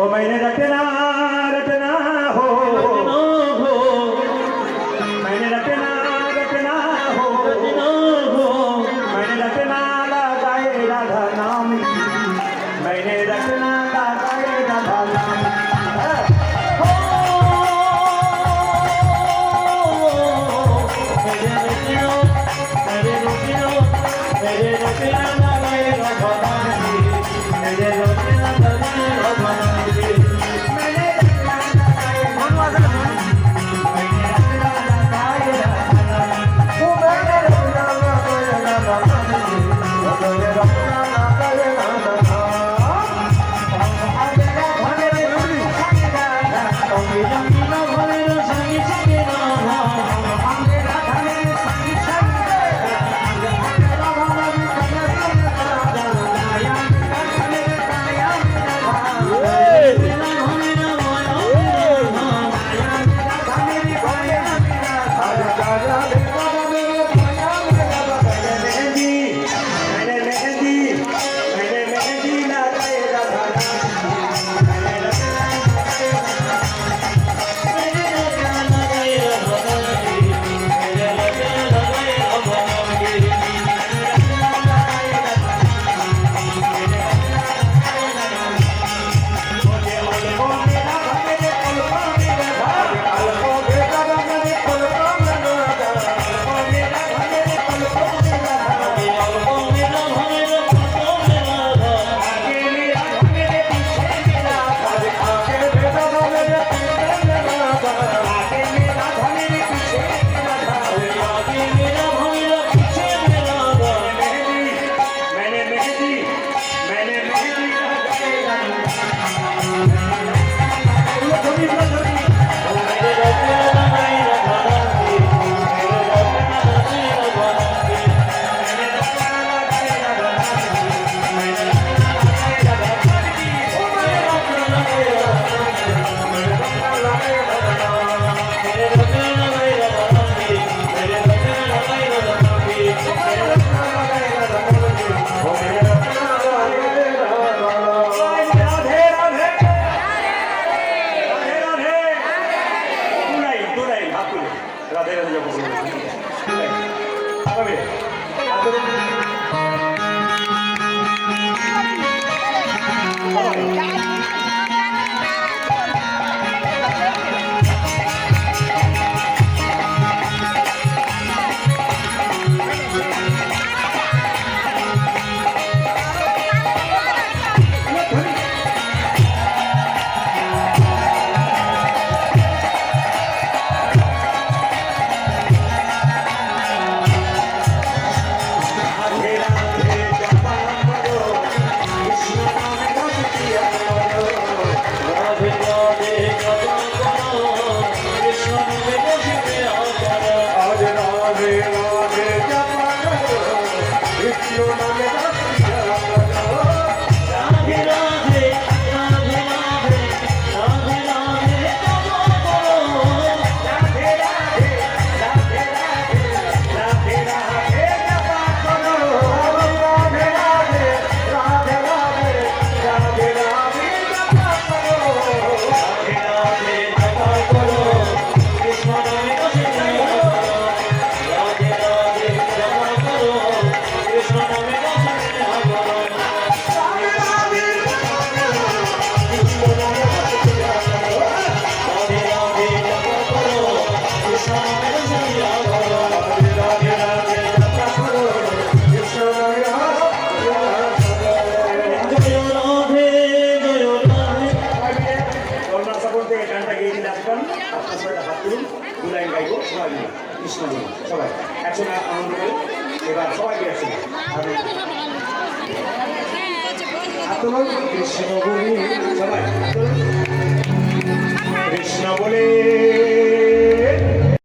ও মাইনে রাখে aprendí সবাই মিলে কৃষ্ণ মিলে সবাই একসঙ্গে আনন্দ করে এবার কৃষ্ণ বলে সবাই কৃষ্ণ বলে